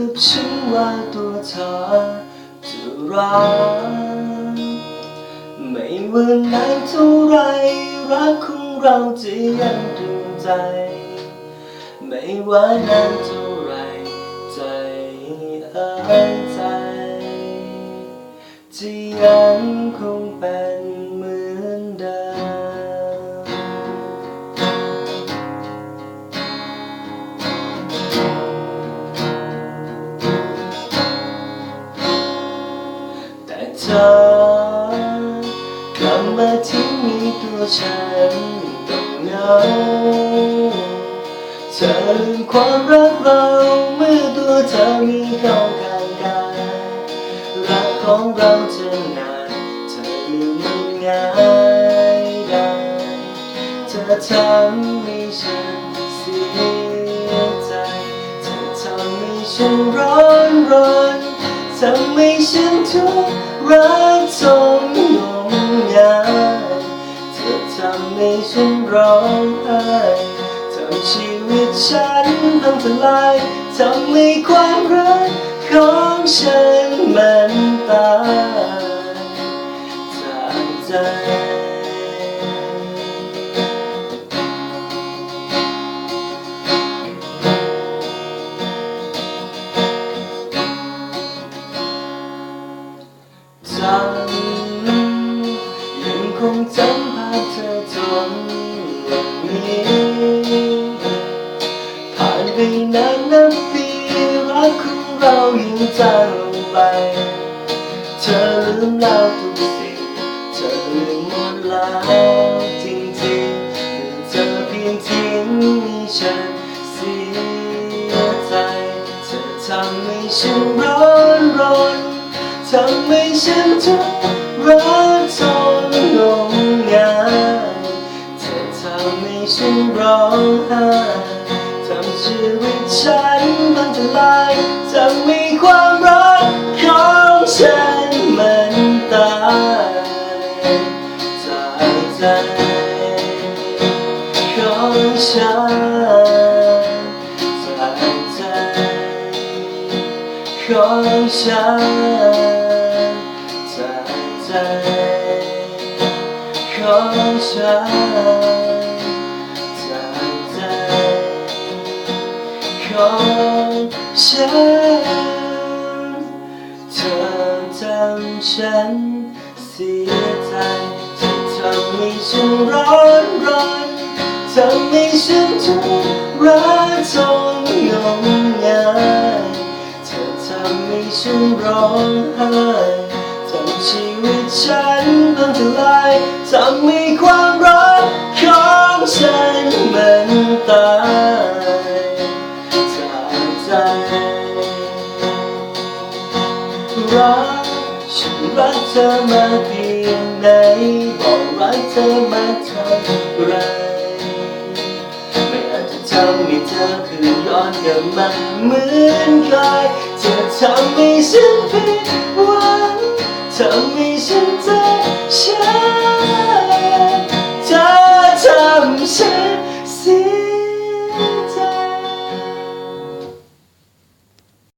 กับฉันว่าตัวเธอจะรักไม่ว่านานเท่าไรรักของเราจะยังตรึงใจ ไม่ว่านานเท่าไรใจเอ่ยใจจะยังคงเป็น ฉันต้องเหงาเธอลืมความรักเราเมื่อตัวเธอมีเข้าข้างกายรักของเราจะนานเธอลืมมันง่ายได้เธอทำให้ฉันเสียใจเธอทำให้ฉันร้อนรนทำให้ฉันทุกข์ ร้องไห้ทำชีวิตฉันพังทลายทำให้ความรักของฉันมันตายจากใจจำ ฉันเสียใจ เธอทำให้ฉันร้อนรนทำให้ฉันทุกข์ร้อนทนงงงายเธอทำให้ฉันร้องไห้ทำชีวิตฉันพังทลายทำให้ ฉันจากใจของฉันจากใจของฉันจากใจของฉันเธอทำฉันเสียใจเธอทำให้ฉันร้อนรนทำให้ ฉันทุกรักทนงมงายเธอทำให้ฉันร้องไห้ทำชีวิตฉันพังทลายทำให้ความรักของฉันมันตายจากใจรักฉันรักเธอมาเพียงไหนบอกรักเธอมาเท่า เธอคืนย้อนกลับมาเหมือนเคย